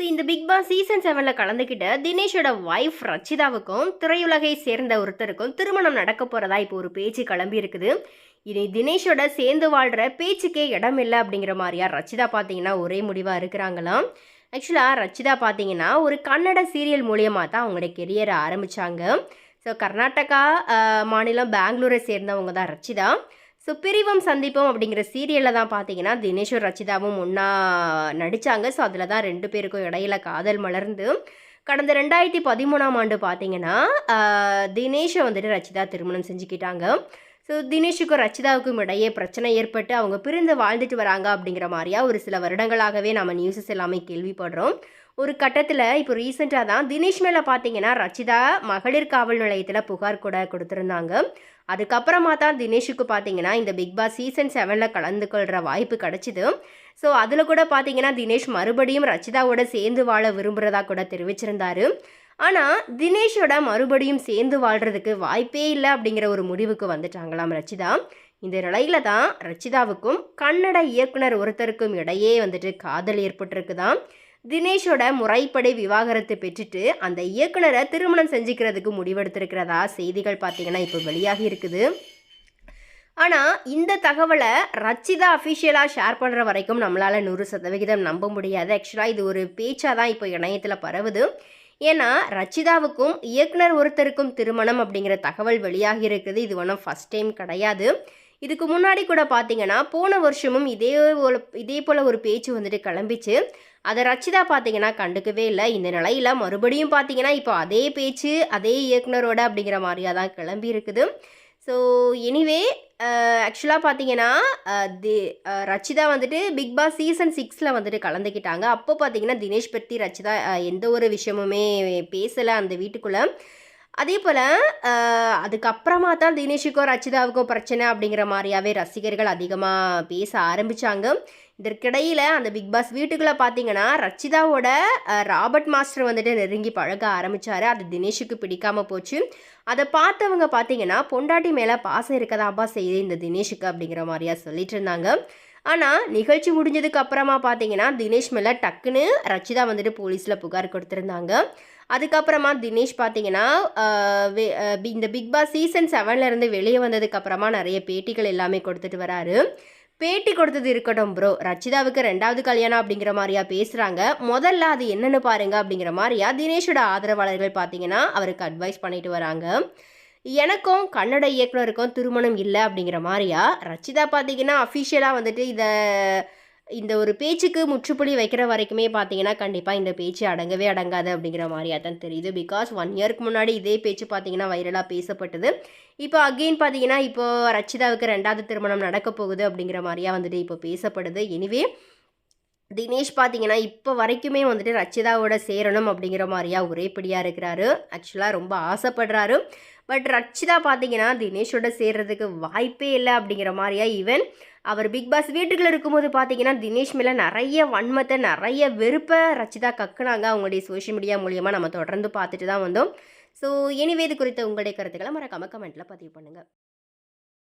So இந்த big Boss season செவனில் கலந்துக்கிட்ட தினேஷோட wife ரச்சிதாவுக்கும் திரையுலகை சேர்ந்த ஒருத்தருக்கும் திருமணம் நடக்க போகிறதா இப்போ ஒரு பேச்சு கிளம்பி இருக்குது. இனி தினேஷோட சேர்ந்து வாழ்கிற பேச்சுக்கே இடம் இல்லை அப்படிங்கிற மாதிரியா ரச்சிதா பார்த்தீங்கன்னா ஒரே முடிவாக இருக்கிறாங்களாம். ஆக்சுவலாக ரச்சிதா பார்த்தீங்கன்னா ஒரு கன்னட சீரியல் மூலியமாக தான் அவங்களோட கெரியரை ஆரம்பித்தாங்க ஸோ கர்நாடகா மாநிலம் பெங்களூரை சேர்ந்தவங்க தான் ரச்சிதா. ஸோ பிரிவும் சந்திப்போம் அப்படிங்கிற சீரியலில் தான் பார்த்தீங்கன்னா தினேஷும் ரச்சிதாவும் ஒன்றா நடித்தாங்க ஸோ அதில் தான் ரெண்டு பேருக்கும் இடையில காதல் மலர்ந்து கடந்த ரெண்டாயிரத்தி பதிமூணாம் ஆண்டு பார்த்தீங்கன்னா தினேஷை வந்துட்டு ரச்சிதா திருமணம் செஞ்சுக்கிட்டாங்க. ஸோ தினேஷுக்கும் ரச்சிதாவுக்கும் இடையே பிரச்சனை ஏற்பட்டு அவங்க பிரிந்து வாழ்ந்துட்டு வராங்க அப்படிங்கிற மாதிரியா ஒரு சில வருடங்களாகவே நம்ம நியூஸஸ் எல்லாமே கேள்விப்படுறோம். ஒரு கட்டத்தில் இப்போ ரீசெண்டாக தான் தினேஷ் மேலே பார்த்தீங்கன்னா ரச்சிதா மகளிர் காவல் நிலையத்தில் புகார் கூட கொடுத்துருந்தாங்க. அதுக்கப்புறமா தான் தினேஷுக்கு பார்த்தீங்கன்னா இந்த பிக் பாஸ் சீசன் செவனில் கலந்து கொள்கிற வாய்ப்பு கிடச்சிது. ஸோ அதில் கூட பார்த்தீங்கன்னா தினேஷ் மறுபடியும் ரச்சிதாவோட சேர்ந்து வாழ விரும்புகிறதா கூட தெரிவிச்சிருந்தாரு. ஆனால் தினேஷோட மறுபடியும் சேர்ந்து வாழ்கிறதுக்கு வாய்ப்பே இல்லை அப்படிங்கிற ஒரு முடிவுக்கு வந்துட்டாங்களாம் ரச்சிதா. இந்த நிலையில தான் ரச்சிதாவுக்கும் கன்னட இயக்குனர் ஒருத்தருக்கும் இடையே வந்துட்டு காதல் ஏற்பட்டிருக்குதாம் தினேஷோட முறைப்படி விவாகரத்து பெற்றுட்டு அந்த இயக்குனரை திருமணம் செஞ்சுக்கிறதுக்கு முடிவெடுத்திருக்கிறதா செய்திகள் பார்த்தீங்கன்னா இப்போ வெளியாகி இருக்குது. ஆனால் இந்த தகவலை ரச்சிதா அஃபிஷியலாக ஷேர் பண்ணுற வரைக்கும் நம்மளால் நூறு சதவிகிதம் நம்ப முடியாது. ஆக்சுவலாக இது ஒரு பேச்சாக தான் இப்போ இணையத்தில் பரவுது. ஏன்னா ரச்சிதாவுக்கும் இயக்குனர் ஒருத்தருக்கும் திருமணம் அப்படிங்கிற தகவல் வெளியாகி இருக்குது. இது ஒன்றும் ஃபஸ்ட் டைம் கிடையாது. இதுக்கு முன்னாடி கூட பார்த்தீங்கன்னா போன வருஷமும் இதே போல இதே போல் ஒரு பேச்சு வந்துட்டு கிளம்பிச்சு. அதை ரச்சிதா பார்த்தீங்கன்னா கண்டுக்கவே இல்லை. இந்த நிலையில் மறுபடியும் பார்த்தீங்கன்னா இப்போ அதே பேச்சு அதே இயக்குனரோட அப்படிங்கிற மாதிரியாக தான் கிளம்பி இருக்குது. ஸோ எனிவே ஆக்சுவலாக பார்த்தீங்கன்னா தி ரச்சிதா வந்துட்டு பிக் பாஸ் சீசன் சிக்ஸில் வந்துட்டு கலந்துக்கிட்டாங்க. அப்போ பார்த்தீங்கன்னா தினேஷ் பற்றி ரச்சிதா எந்த ஒரு விஷயமுமே பேசலை அந்த வீட்டுக்குள்ளே. அதே போல் அதுக்கப்புறமா தான் தினேஷுக்கோ ரச்சிதாவுக்கோ பிரச்சனை அப்படிங்கிற மாதிரியாவே ரசிகர்கள் அதிகமாக பேச ஆரம்பித்தாங்க இதற்கிடையில் அந்த பிக் பாஸ் வீட்டுக்குள்ளே பார்த்தீங்கன்னா ரச்சிதாவோட ராபர்ட் மாஸ்டர் வந்துட்டு நெருங்கி பழக ஆரம்பித்தார் அது தினேஷுக்கு பிடிக்காமல் போச்சு. அதை பார்த்தவங்க பார்த்தீங்கன்னா பொண்டாட்டி மேலே பாசம் இருக்கதாப்பா செய்யுது இந்த தினேஷுக்கு அப்படிங்கிற மாதிரியா சொல்லிட்டு இருந்தாங்க. ஆனால் நிகழ்ச்சி முடிஞ்சதுக்கு அப்புறமா பார்த்தீங்கன்னா தினேஷ் மேலே டக்குன்னு ரச்சிதா வந்துட்டு போலீஸில் புகார் கொடுத்துருந்தாங்க. அதுக்கப்புறமா தினேஷ் பார்த்தீங்கன்னா இந்த பிக் பாஸ் சீசன் செவன்லேருந்து வெளியே வந்ததுக்கு அப்புறமா நிறைய பேட்டிகள் எல்லாமே கொடுத்துட்டு வராரு. பேட்டி கொடுத்தது இருக்கட்டும் ப்ரோ ரச்சிதாவுக்கு ரெண்டாவது கல்யாணம் அப்படிங்கிற மாதிரியா பேசுகிறாங்க முதல்ல அது என்னென்னு பாருங்க அப்படிங்கிற மாதிரியா தினேஷோட ஆதரவாளர்கள் பார்த்தீங்கன்னா அவருக்கு அட்வைஸ் பண்ணிட்டு வராங்க. எனக்கும் கன்னட இயக்குனருக்கும் திருமணம் இல்லை அப்படிங்கிற மாதிரியா? ரச்சிதா பார்த்தீங்கன்னா அஃபிஷியலாக வந்துட்டு இதை இந்த ஒரு பேச்சுக்கு முற்றுப்புள்ளி வைக்கிற வரைக்குமே பார்த்தீங்கன்னா கண்டிப்பாக இந்த பேச்சு அடங்கவே அடங்காது அப்படிங்கிற மாதிரியா தான் தெரியுது பிகாஸ் ஒன் இயர்க்கு முன்னாடி இதே பேச்சு பார்த்தீங்கன்னா வைரலாக பேசப்பட்டது. இப்போ அகெயின் பார்த்தீங்கன்னா இப்போ ரச்சிதாவுக்கு ரெண்டாவது திருமணம் நடக்க போகுது அப்படிங்கிற மாதிரியா வந்துட்டு இப்போ பேசப்படுது. எனிவே தினேஷ் பார்த்தீங்கன்னா இப்போ வரைக்குமே வந்துட்டு ரச்சிதாவோட சேரணும் அப்படிங்கிற மாதிரியா ஒரேப்படியாக இருக்கிறாரு. ஆக்சுவலாக ரொம்ப ஆசைப்படுறாரு. பட் ரச்சிதா பார்த்தீங்கன்னா தினேஷோட சேர்றதுக்கு வாய்ப்பே இல்லை அப்படிங்கிற மாதிரியா ஈவன் அவர் பிக் பாஸ் வீட்டுக்குள்ளே இருக்கும்போது பார்த்தீங்கன்னா தினேஷ் மேலே நிறைய வன்மத்தை நிறைய வெறுப்பை ரச்சிதா கக்குனாங்க. அவங்களுடைய சோஷியல் மீடியா மூலியமாக நம்ம தொடர்ந்து பார்த்துட்டு தான் வந்தோம். ஸோ எனிவே இது குறித்த உங்களுடைய கருத்துக்களை மறக்காமல் கமெண்ட்டில் பதிவு பண்ணுங்கள்